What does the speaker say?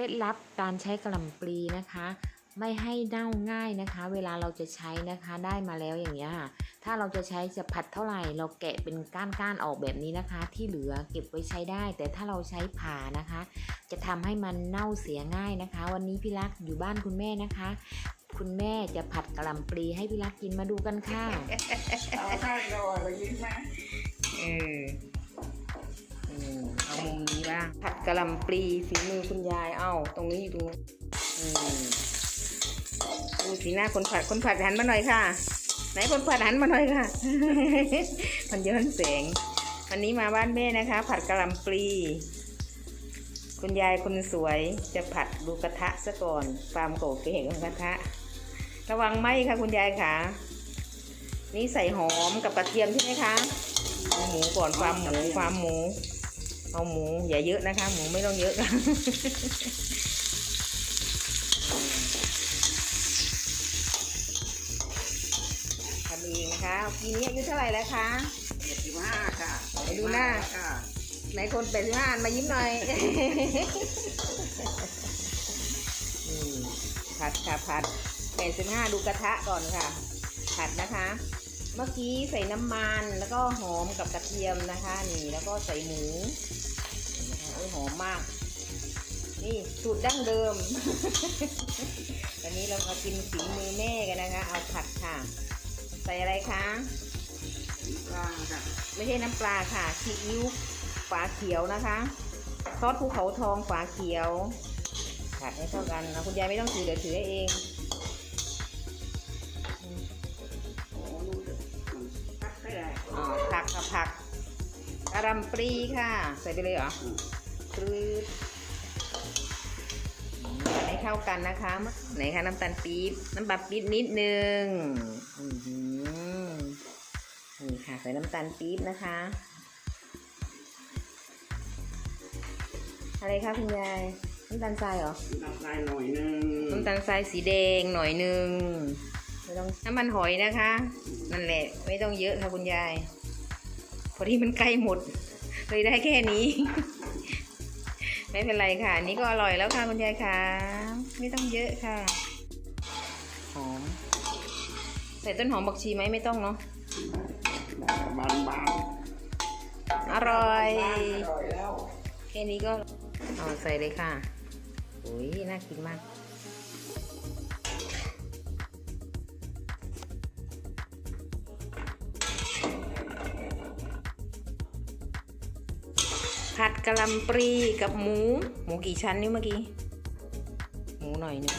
ล็ดลับการใช้กระหล่ำปลีนะคะ ไม่ให้เน่าง่ายนะคะ เวลาเราจะใช้นะคะได้มาแล้วอย่างเงี้ยค่ะ ถ้าเราจะใช้จะผัดเท่าไหร่ เราแกะเป็นก้านๆออกแบบนี้นะคะ ที่เหลือเก็บไว้ใช้ได้ แต่ถ้าเราใช้ผ่านะคะ จะทำให้มันเน่าเสียง่ายนะคะ วันนี้พี่รักอยู่บ้านคุณแม่นะคะ คุณแม่จะผัดกระหล่ำปลีให้พี่รักกินมาดูกันค่ะเอาข้างรอไปยิ้มไหมเออ ผัดกะหล่ำปลีฝีมือคุณยายเอ้าตรงนี้อยู่ตรงนี้ดูสีหน้าคนผัดคนผัดหันมาหน่อยค่ะ ไหนคนผัดหันมาหน่อยค่ะ มันย้อนแสงวันนี้มาบ้านแม่นะคะ ผัดกะหล่ำปลี คุณยายคนสวยจะผัดดูกระทะซะก่อนความโกเก๋ของกระทะ ระวังไหมค่ะคุณยายค่ะนี่ใส่หอมกับกระเทียมใช่ไหมคะหมูก่อนความหมูความหมู เอาหมูอย่าเยอะนะคะ หมูไม่ต้องเยอะทำเองนะคะปีนี้อายุเท่าไหร่แล้วคะเจ็ดสิบห้าค่ะไปดูหน้าค่ะไหนคนเป็นห้านมายิ้มหน่อยอืมผัดค่ะผัดแปดสิบห้าดูกระทะก่อนค่ะ ผัดนะคะ เมื่อกี้ใส่น้ำมันแล้วก็หอมกับกระเทียมนะคะนี่แล้วก็ใส่หมูนี่นะคะโอ้ยหอมมาก นี่สูตรดั้งเดิม ตอนนี้เรามากินฝีมือแม่กันนะคะ เอาผัดค่ะ ใส่อะไรคะกลางค่ะไม่ใช่น้ำปลาค่ะซีอิ๊วฝาเขียวนะคะซอสภูเขาทองฝาเขียวผัดให้เท่ากันนะคุณยายไม่ต้องถือเดี๋ยวถือให้เอง กระหลำปลีค่ะ ใส่ไปเลยเหรออืมครืดผัดให้เข้ากันนะคะ ไหนคะน้ำตาลปี๊บ น้ำตาลปี๊บนิดนึงอื้อหือนี่ค่ะ ใส่น้ำตาลปี๊บนะคะ อะไรคะคุณยาย น้ำตาลทรายเหรอ น้ำลายหน่อยนึง น้ำตาลทรายสีแดงหน่อยหนึ่งไม่ต้องน้ำมันหอยนะคะ นั่นแหละ ไม่ต้องเยอะค่ะคุณยายพ อที่มันใกล้หมด เลยได้แค่นี้ ไม่เป็นไรค่ะอันนี้ก็อร่อยแล้วค่ะคุณยายค่ะ ไม่ต้องเยอะค่ะ หอม ใส่ต้นหอมบักชีไหมไม่ต้องเนาะ บานบานอร่อยอร่อยแล้วแค่นี้ก็เอาใส่เลยค่ะโอ้ยน่ากินมาก ผัดกะหล่ำปลีกับหมู หมูกี่ชั้นนี่เมื่อกี้ หมูหน่อยนึง